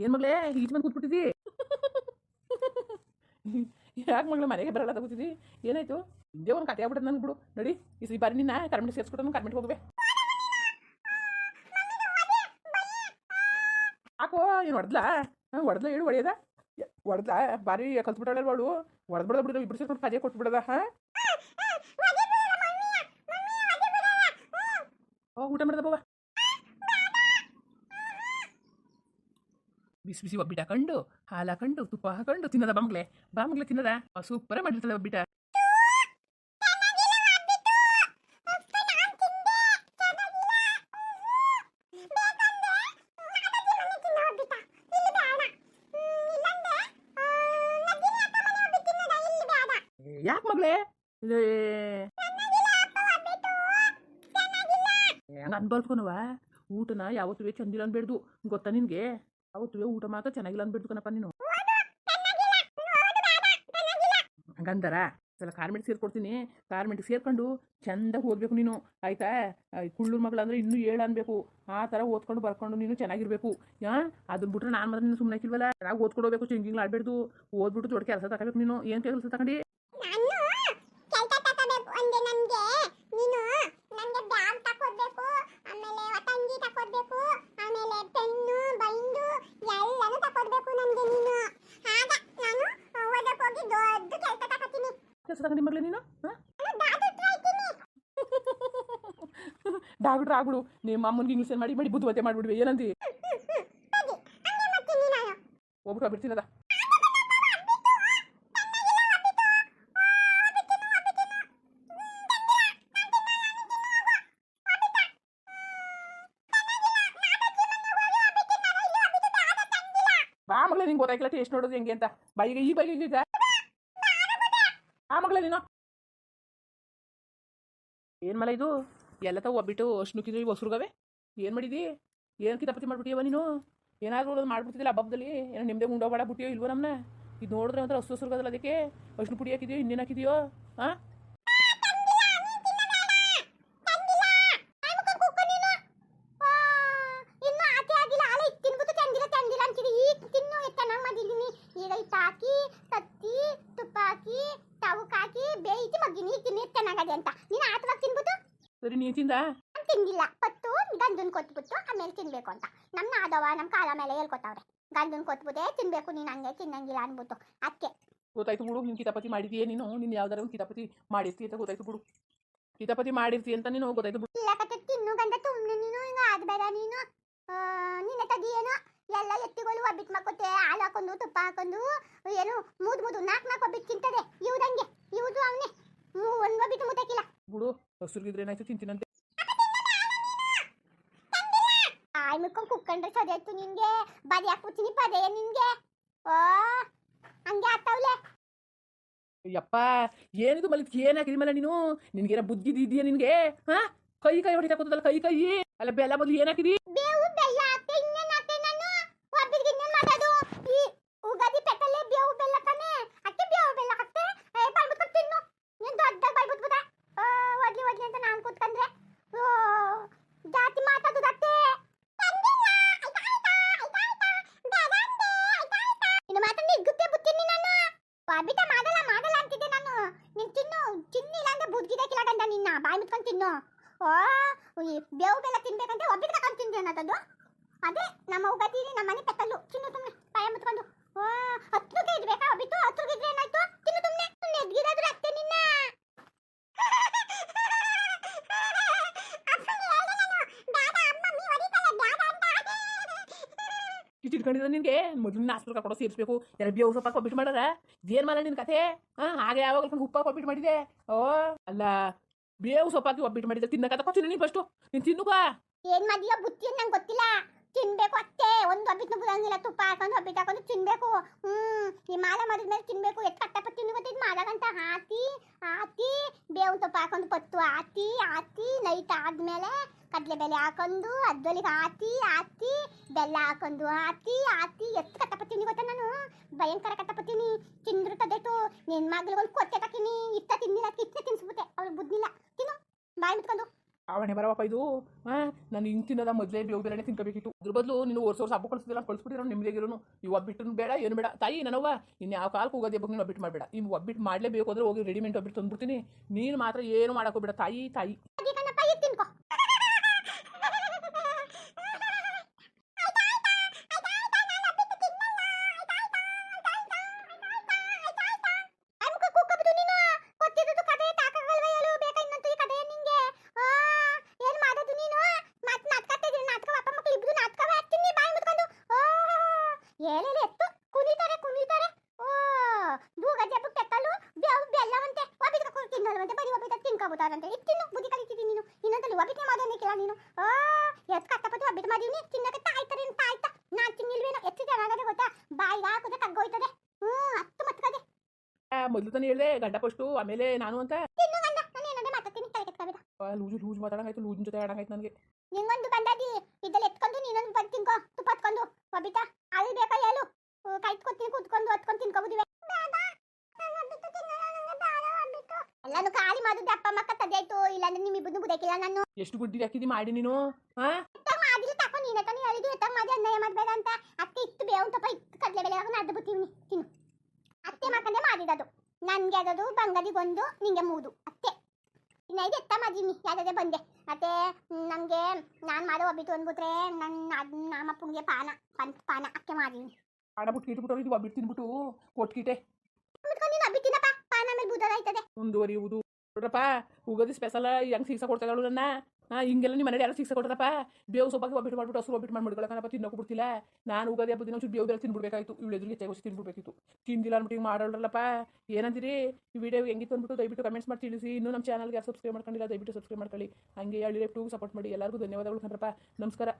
ಏನ್ ಮಗಳೇ ಈಚೆ ಬಂದು ಕೂತ್ಬಿಟ್ಟಿದ್ದಿ ಯಾಕೆ ಮಗಳು ಮನೆಗೆ ಬರಲ್ಲ ತಗೋತಿದ್ದಿ ಏನಾಯ್ತು ಹಿಂದೆ ಒಂದು ಕತೆ ಆಗ್ಬಿಟ್ಟದ ನನ್ಗೆ ಬಿಡು ನೋಡಿ ಈ ಬಾರಿ ನಿನ್ನ ಕರ್ಮಿಟ್ ಸೇರಿಸ್ಬಿಟ್ಟು ಕರ್ಮಿಟ್ ಹೋಗ್ಬೇ ಹಾಕೋ ಏನು ಹೊಡೆದ್ಲಾ ಹೊಡೆದ್ಲ ಹೇಳು ಹೊಡೆಯದ ಹೊಡೆದ್ಲಾ ಬಾರಿ ಕಲ್ತ್ಬಿಟ್ಟಾಳೆ ಅವಳು ಹೊಡೆದ್ಬಿಡದ ಬಿಡದ ಇಬ್ಬರು ಸೇರ್ಕೊಂಡು ಕಜೆ ಕೊಟ್ಬಿಡದ ಹಾಂ ಓ ಊಟ ಮಾಡ್ದ ಬಾವ ಬಿಸಿ ಬಿಸಿ ಒಬ್ಬಿಟ ಹಾಕೊಂಡು ಹಾಲು ಹಾಕೊಂಡು ತುಪ್ಪ ಹಾಕೊಂಡು ತಿನ್ನದ ಬಾಮಗ್ಲೆ ಬಾಮಗ್ಲೆ ತಿನ್ನದ ಸೂಪರೇ ಮಾಡಿರ್ತದೆ ಒಬ್ಬಿಟ. ಯಾಕೆ ಮಗಳೇ ಹಂಗ ಅನ್ಬಾರ್ದ್ಕೊನವ ಊಟನ ಯಾವತ್ತೂ ಚಂದಿಲ್ಲ ಅನ್ಬೇಡ್ದು. ಗೊತ್ತಾ ನಿನ್ಗೆ? ಅವತ್ತು ಊಟ ಮಾತ್ರ ಚೆನ್ನಾಗಿಲ್ಲ ಕಣಪ್ಪ ನೀನು. ಹಂಗಂದಾರ? ಸಲ ಕಾರ್ಮೆಂಟ್ ಸೇರ್ಕೊಡ್ತೀನಿ. ಕಾರ್ಮೆಂಟ್ ಸೇರ್ಕೊಂಡು ಚೆಂದ ಓದ್ಬೇಕು ನೀನು, ಆಯ್ತಾ? ಕುಳ್ಳೂರು ಮಗಳಂದ್ರೆ ಇನ್ನೂ ಏಳು ಅನ್ಬೇಕು. ಆ ಥರ ಓದ್ಕೊಂಡು ಬರ್ಕೊಂಡು ನೀನು ಚೆನ್ನಾಗಿರ್ಬೇಕು. ಹಾಂ ಅದನ್ನ ಬಿಟ್ರೆ ನಾನು ಮಾತ್ರ ನೀನು ಸುಮ್ಮನೆ ಹಾಕಿಲ್ವಲ್ಲ? ಚೆನ್ನಾಗಿ ಓದ್ಕೊಡ್ಬೇಕು ಚಿಂಗಿಂಗ್ ಆಡಬೇಡ್ದು ಓದ್ಬಿಟ್ಟು ದೊಡ್ಡ ಕೆಲಸ ತಗೋಬೇಕು ನೀನು. ಏನು ಕೆಲಸ ತಗೊಂಡು? ನಾನು ಕೆಲ್ಸ ತಗೋಬೇಕು ಅಂದೆ ನನ್ಗೆ ನೀನು ನನ್ಗೆ ಬ್ಯಾಗ್ ತಕೊಡ್ಬೇಕು ಆಮೇಲೆ ಒಟಂಗಿ ತಕೊಡ್ಬೇಕು ಆಮೇಲೆ ಪೆನ್ನು ಬೈಂಡು ಎಲ್ಲಾನು ತಕೊಡ್ಬೇಕು ನನಗೆ ನೀನು. ಆಗ ನಾನು ಓದಕ್ಕೆ ಹೋಗಿ ದೊಡ್ಡ ಕೆಲಸ ತಕೊತೀನಿ ಕೆಲಸ ತಗೊಂಡು ಮಗಳೇ ನೀನು? ಡಾಕ್ಟ್ರ್ ಆಗ್ಬಿಡು. ನಿಮ್ಮ ಅಮ್ಮನಿಗೆ ಇಂಗ್ಲೀಷ್ ಮಾಡಿ ಮಾಡಿ ಬುದ್ಧಿವತೆ ಮಾಡಿಬಿಡ್ವಿ. ನಾನು. ಹೋಗ್ಬಿಟ್ಟು ಬಿಡ್ತೀನದ ಬಾ ಮಗಳೇ, ನಿಂಗೆ ಗೊತ್ತಾಗಿಲ್ಲ ಟೇಸ್ಟ್ ನೋಡೋದು ಹೆಂಗೆ ಅಂತ. ಬಾಯಿಗೆ ಈ ಬಾಯಿಗೆ ಈಗ ಆ ಮಗಳೇ, ನೀನು. ಏನು ಮಲ ಇದು? ಎಲ್ಲ ತಾವು ಒಬ್ಬಿಟ್ಟು ಅಷ್ಟು ಹೊಸ್ರುಗವೆ? ಏನು ಮಾಡಿದಿ? ಏನು ಕಿತಾಪತಿ ಮಾಡ್ಬಿಟ್ಟಿಯವ ನೀನು? ಏನಾದರೂ ಮಾಡ್ಬಿಡ್ತಿದ್ದಿಲ್ಲ ಹಬ್ಬದಲ್ಲಿ ಏನೋ ನಿಮ್ಮದೇ ಉಂಡೋಬೇಡ ಬಿಟ್ಟಿಯೋ ಇಲ್ವೋ ನಮ್ಮನ್ನ ಇದು ನೋಡಿದ್ರೆ ಒಂಥರ ಹಸು ಹಸುರುಗದಲ್ಲ ಅದಕ್ಕೆ? ಅಷ್ಟು ಪುಡಿ ಹಾಕಿದೆಯೋ, ಇನ್ನೇನು ಹಾಕಿದೆಯೋ? ಹಾಂ ಇನ್ನು ಆಚೆ ಆಗಿಲ್ಲ ಆಲೆ ತಿನ್ಬಿಟ್ಟು ತಂದಿಲ್ಲ ತಂದಿಲ್ಲ ಅಂತಿದೆ ಈಗ ತಿನ್ನು ಚೆನ್ನಾಗಿ ಮಾಡಿದ್ದೀನಿ ಈಗ ಇಟ್ಟು ಹಾಕಿ ತತ್ತಿ ತುಪ್ಪ ಹಾಕಿ ತವಕ್ ಹಾಕಿ ಬೇಯಿಸಿ ಮಗ್ಗಿನಿ ಈಗ ತಿನ್ನಿ ಚೆನ್ನಾಗದೆ ಅಂತ ನೀನು ಆತವಾಗಿ ತಿನ್ಬಿಟ್ಟು ಸರಿ ನೀನು ತಿಂದ? ತಿಂದಿಲ್ಲ. ಪತ್ತು ಗಂಡನ್ ಕೊಟ್ಬಿಟ್ಟು ಆಮೇಲೆ ತಿನ್ಬೇಕು ಅಂತ. ನಮ್ಮ ಆದವ ನಮ್ಮ ಕಾಲ ಮೇಲೆ ಹೇಳ್ಕೊತಾವ್ರೆ. ಗಂಡನ್ ಕೊತ್ಬಿಟ್ಟೆ ತಿನ್ಬೇಕು ನೀನು ಹಂಗೆ ತಿನ್ನಂಗಿಲ್ಲ ಅನ್ಬಿಟ್ಟು. ಅದಕ್ಕೆ ಗೊತ್ತಾಯ್ತು ಬಿಡು ನೀನು ಕಿತಾಪತಿ ಮಾಡಿದೀಯ ನೀನು? ನೀನು ಯಾವ್ದಾರ ಒಂದು ಕಿತಾಪತಿ ಮಾಡಿರ್ತಿ ಅಂತ ಗೊತ್ತಾಯ್ತು ಬಿಡು. ಕಿತಾಪತಿ ಮಾಡಿರ್ತಿ ಅಂತ ನೀನು ಗೊತ್ತಾಯ್ತು ಬಿಡು. ಇಲ್ಲ ಕತೆ ತಿನ್ನು ಗಂಧ ತುಂಬ ನೀನು ಹಿಂಗೆ ಆದಬೇಡ ನೀನು. ನಿನ್ನ ಏನು? ಎಲ್ಲ ಎತ್ತಿಗಳು ಒಬ್ಬಿಟ್ಟು ಮಕ್ಕೋತೆ ಹಾಲು ಹಾಕೊಂಡು ತುಪ್ಪ ಹಾಕೊಂಡು ಏನು ಮೂದ್ ಮೂದು ನಾಲ್ಕು ನಾಲ್ಕು ಒಬ್ಬಿಟ್ಟು ತಿಂತದೆ. ಇವ್ದಂಗೆ ಇವ್ದು ಅವನೇ. ಹಸುರ್ಗಿದ್ರೆ ಏನಾಯ್ತು? ತಿಂತೀನಂತೆ. ಆಯ್ ಮುಕ್ಕೊಂಡು ಕುಕ್ಕಂಡ್ರೆ ಸರಿ ಆಯ್ತು ನಿನ್ಗೆ. ಬದಿ ಹಾಕ್ಬಿಡ್ತೀನಿ ಪದೇ ನಿನ್ಗೆ. ಓ ಹಂಗೆ ಆಗ್ತಾವ್ಲೆ. ಯಪ್ಪ ಏನಿದು ಮಲಿತ್ ಏನ್ ಹಾಕಿದಿ ಮಲ್ಲ ನೀನು? ನಿನ್ಗೇನ ಬುದ್ಧಿ ಇದೆಯಾ ನಿನ್ಗೆ? ಹಾ? ಕೈ ಕೈ ಹೊಡಿತಾ ಕೂತದಲ್ಲ ಕೈ ಕೈ. ಅಲ್ಲ ಬೆಲ್ಲ ಬದಲು ಏನ್ ಹಾಕಿದಿ ಬಾಬಿಟ ಮಾಡಲ್ಲ ಮಾಡಲ್ಲ ಅಂತಿದ್ದೆ ನಾನು. ನೀನು ತಿನ್ನು, ತಿನ್ನಿಲ್ಲ ಅಂದ್ರೆ ಬುದ್ಧಿದೆ ಕಿಲಾಟಂತ ನಿನ್ನ. ಬಾಯಿ ಮುಚ್ಕೊಂಡು ತಿನ್ನು. ಓ ಬೇವು ಬೆಲ್ಲ ತಿನ್ಬೇಕಂತ, ಒಬ್ಬಿಗೆ ತಗೊಂಡು ತಿಂದೆ ಅನ್ನೋದು ಅದೇ, ನಮ್ಮ ಉಗಾದಿ ನಮ್ಮ ಮನೆ ಪೆತ್ತಲ್ಲು. ತಿನ್ನು ಸುಮ್ಮನೆ ಬಾಯ ಮುತ್ಕೊಂಡು ಓ ಹತ್ರುಗೆ ಇರ್ಬೇಕಾ ಒಬ್ಬಿಟ್ಟು ಹತ್ರುಗೆ ಇದ್ರೆ ಏನಾಯ್ತು ತಿನ್ನು ಸುಮ್ಮನೆ ನೆಗ್ಗಿರೋದ್ರೆ ಅಷ್ಟೇ ನಿನ್ನ ಕಿಚ್ಚಿಟ್ಕೊಂಡಿದ್ರೆ ನಿನಗೆ? ಮೊದಲು ಹಾಸ್ಪಿಟಲ್ ಕರ್ಕೊಂಡು ಸೇರಿಸ್ಬೇಕು. ಎರಡು ಬೇವು ಸೊಪ್ಪ ಕೊಬ್ಬಿಟ್ಟು ಮಾಡಾರ ಏನ್ ಮಾಡ ನಿನ್ನ ಕಥೆ? ಹಾಂ, ಹಾಗೆ ಯಾವಾಗ ಉಪ್ಪ ಕೊಬ್ಬಿಟ್ಟು ಮಾಡಿದೆ. ಓ, ಅಲ್ಲ ಬೇವು ಸೊಪ್ಪಾಕಿ ಒಬ್ಬಿಟ್ಟು ಮಾಡಿದೆ ತಿನ್ನಕತ್ತ ಕೊಚ್ಚಿನ ನೀನು ಫಸ್ಟು ನೀನು ತಿನ್ನುಕ ಏನ್ ಮಾಡಿಯೋ ಬುತ್ತಿ ನಂಗೆ ಗೊತ್ತಿಲ್ಲ. ತಿನ್ಬೇಕು ಅಷ್ಟೇ. ಒಂದು ಒಬ್ಬಿಟ್ಟು ಬುದಂಗಿಲ್ಲ ತುಪ್ಪ ಹಾಕೊಂಡು ಒಬ್ಬಿಟ್ಟು ಹಾಕೊಂಡು ತಿನ್ಬೇಕು. ಹ್ಮ್, ಈ ಮಾಲೆ ಮಾಡಿದ್ಮೇಲೆ ತಿನ್ಬೇಕು. ಕಷ್ಟಪಟ್ಟು ಗೊತ್ತಿದ್ದು ಮಾಲಾಗಂತ ಹಾಕಿ ಹಾಕಿ ತುಪ್ಪ ಹಾಕೊಂಡು ಪತ್ತು ಆತಿ ಆತಿ ನೈಟ್ ಆದ್ಮೇಲೆ ಬೆಲೆ ಹಾಕೊಂಡು ಅದ್ರೊಳಗೆ ಆತಿ ಆತಿ, ಬೆಲ್ಲ ಹಾಕೊಂಡು ಆತಿ ಆತಿ. ಎಷ್ಟು ಕಟ್ಟಪತ್ತೀನಿ ಗೊತ್ತಾ ನಾನು? ಭಯಂಕರ ಕಟ್ಟಪತ್ತೀನಿ. ತಿಂದ್ರು ತದೇಟು ನಿನ್ನ ಮಗಳಿಗೆ ಒಂದು ಕೊಟ್ಟೆ ಇತ್ತ ತಿನ್ನಿಲ್ಲ ಕಿಚ್ಚೆ ತಿನ್ಸ್ಬಿಟ್ಟೆ. ಅವ್ಳು ಬುದ್ಧಿಲ್ಲ. ತಿನ್ನು. ಬಾಯಿ ಮುಟ್ಕೊಂಡು ಅವಣೆ ಬರವಪ್ಪ ಇದು? ಹಾಂ ನಾನು ಹಿಂಗೆ ತಿನ್ನೋದ ಮೊದಲೇ ಬೇವು ಬೇರೆ ತಿನ್ಕೋಬೇಕಿತ್ತು. ಅದ್ರ ಬದಲು ನೀನು ವರ್ಷ ವರ್ಷ ಹಬ್ಬ ಕಳಿಸ್ತಿಲ್ಲ ಕಳಿಸ್ಬಿಟ್ಟಿರೋ ನಿಮ್ಮದಿಗಿರೋನು ಇವು ಒಬ್ಬಿಟ್ಟು ಬೇಡ, ಏನು ಬೇಡ. ತಾಯಿ, ನನವ್ವ, ಇನ್ನು ಯಾವ ಕಾಲಕ್ಕೆ ಹೋಗೋದೇ ಬಗ್ಗೆ ನೀನು ಒಬ್ಬಿಟ್ಟು ಮಾಡಬೇಡ. ಇವು ಒಬ್ಬಿಟ್ಟು ಮಾಡಲೇಬೇಕು ಅಂದ್ರೆ ಹೋಗಿ ರೆಡಿಮೇಡ್ ಒಬ್ಬಿಟ್ಟು ತಂದ್ಬಿಡ್ತೀನಿ. ನೀನು ಮಾತ್ರ ಏನು ಮಾಡೋಕೋಬೇಡ ತಾಯಿ ತಾಯಿ. ತಿನ್ನಲ್ವಂತೆ ಬರೀ ಒಬ್ಬ ತಿನ್ಕೋಬೋದಾರಂತೆ ಇದು ತಿನ್ನು ಬುದ್ಧಿ ಕಲಿತಿದ್ದೀನಿ ನೀನು. ಇನ್ನೊಂದಲ್ಲಿ ಒಬ್ಬಿಟ್ಟು ಕೇಳ ನೀನು. ಆ ಎಷ್ಟು ಕಷ್ಟಪಟ್ಟು ಒಬ್ಬಿಟ್ಟು ಮಾಡಿವ್ನಿ ತಿನ್ನಕ್ಕೆ ತಾಯ್ತಾರೆ ಅಂತ ಆಯ್ತಾ ನಾನು ತಿನ್ನಿಲ್ವೇನೋ ಎಷ್ಟು ಚೆನ್ನಾಗದೆ ಗೊತ್ತಾ? ಬಾಯಿಗೆ ಹಾಕಿದ್ರೆ ತಗ್ಗೋಯ್ತದೆ. ಹ್ಞೂ ಹತ್ತು ಮತ್ಕದೆ. ಮೊದಲು ತಾನೇ ಹೇಳಿದೆ ಗಡ್ಡಪಷ್ಟು ಫಸ್ಟು ಆಮೇಲೆ ನಾನು ಅಂತ. ಲೂಜು ಲೂಜ್ ಮಾತಾಡಂಗಾಯ್ತು ಲೂಜಿನ ಜೊತೆ ಆಡಂಗಾಯ್ತು ನನಗೆ. ನಿಂಗೊಂದು ಬಂದದಿ ಇದ್ದಲ್ಲಿ ಎತ್ಕೊಂಡು ನೀನೊಂದು ಬಂದು ತಿನ್ಕೋ ತುಪ್ಪ ಹತ್ಕೊಂಡು. ಒಬ್ಬಿತ ಅಲ್ಲಿ ಬೇಕಾ ಹೇಳು. ಕಾಯ್ತ್ಕೊತೀನಿ ಕೂತ್ಕೊಂಡು ಹತ್ಕೊಂಡು ತಿನ್ಕೋಬೋದಿವೆ ಎಲ್ಲಾನು ಖಾಲಿ ಮಾಡಿದ್ದೆ ಅಪ್ಪ ಅಮ್ಮ ಇಲ್ಲ ಇಲ್ಲಾಂದ್ರೆ ನಿಮ್ ಇಬ್ಬರು ಬುದಕಿಲ್ಲ ನಾನು. ಎಷ್ಟು ಗುಡ್ಡಿ ಹಾಕಿದಿ ಮಾಡಿ ನೀನು ಹಾ ಮಾಡಿಲ್ಲ ತಕೊ ನೀನೆ ತಾನೇ ಹೇಳಿದ್ದು ಎತ್ತಾಗ ಮಾಡಿ ಅನ್ಯಾಯ ಮಾಡಬೇಡ ಅಂತ. ಅತ್ತೆ ಇತ್ತು ಬೇವು ತಪ್ಪ ಇತ್ತು ಕಡಲೆ ಬೆಲೆ ನಡ್ದು ಬಿಡ್ತೀವಿ ತಿನ್ನು ಅತ್ತೆ ಮಕ್ಕಂದೆ ಮಾಡಿದದು ನನ್ಗೆ ಅದದು ಬಂಗದಿಗೊಂದು ನಿಂಗೆ ಮೂದು ಅತ್ತೆ. ಇನ್ನ ಇದು ಎತ್ತ ಮಾಡಿನಿ ಯಾವ್ದೇ ಬಂದೆ. ಮತ್ತೆ ನಮಗೆ ನಾನು ಮಾಡೋ ಒಬ್ಬಿಟ್ಟು ಅಂದ್ಬಿಟ್ರೆ ನನ್ನ ಅದು ನಮ್ಮಪ್ಪಂಗೆ ಪಾನ ಪಂಚ ಪಾನ ಅಕ್ಕೆ ಮಾಡೀನಿ ಆಡಬಿಟ್ಟು ಇಟ್ಬಿಟ್ಟು ಇದು ಒಬ್ಬಿಟ್ಟು ತಿನ್ಬಿಟ್ಟು ಕೊಟ್ಕಿಟ್ಟೆ ಬುದ್ಧದಾಯ್ತದೆ ಮುಂದುವರಿಯುವುದು. ನೋಡ್ರಪ್ಪ, ಉಗಾದಿ ಸ್ಪೆಷಲ್ ಹೆಂಗ್ ಸೀಸ ಕೊಡ್ತಾಳು ನನ್ನ? ಹಾಂ, ಹಿಂಗೆಲ್ಲ ನಿಮ್ಮ ಮನೇಲಿ ಯಾರು ಸೀಸ ಕೊಡ್ತಾರಪ್ಪ ಬೇವು ಸೊಪ್ಪಾಗಿ ಒಬ್ಬಿಟ್ಟು ಮಾಡ್ಬಿಟ್ಟು ಹಸು ಒಬ್ಬಿಟ್ಟು ಮಾಡಿ ಮಡ್ಕೊಳಕನಪ್ಪ ತಿನ್ನೋಕೆ ಬಿಡ್ತಿಲ್ಲ. ನಾನು ಉಗಾದಿ ಹಬ್ಬದ ದಿನ ಬೇವು ಬೇರೆ ತಿನ್ಬಿಡ್ಬೇಕಾಯ್ತು. ಇವಳು ಎದುರಿಗೆ ತೆಗೋಸಿ ತಿನ್ಬಿಡ್ಬೇಕಿತ್ತು. ತಿಂದಿಲ್ಲ ಅಂದ್ಬಿಟ್ಟು ಹಿಂಗೆ ಮಾಡೋಳಲ್ಲಪ್ಪ. ಈ ವಿಡಿಯೋ ಹೆಂಗಿತ್ತು ಅಂದ್ಬಿಟ್ಟು ದಯವಿಟ್ಟು ಕಮೆಂಟ್ಸ್ ಮಾಡಿ ತಿಳಿಸಿ. ಇನ್ನೂ ನಮ್ಮ ಚಾನಲ್ಗೆ ಯಾರು ಸಬ್ಸ್ಕ್ರೈಬ್ ಮಾಡ್ಕೊಂಡಿಲ್ಲ, ದಯವಿಟ್ಟು ಸಬ್ಸ್ಕ್ರೈಬ್ ಮಾಡ್ಕೊಳ್ಳಿ. ಹಂಗೆ ಹೇಳಿ ಟೂ ಸಪೋರ್ಟ್ ಮಾಡಿ. ಎಲ್ಲರಿಗೂ ಧನ್ಯವಾದಗಳು ಕಣ್ರಪ್ಪ. ನಮಸ್ಕಾರ.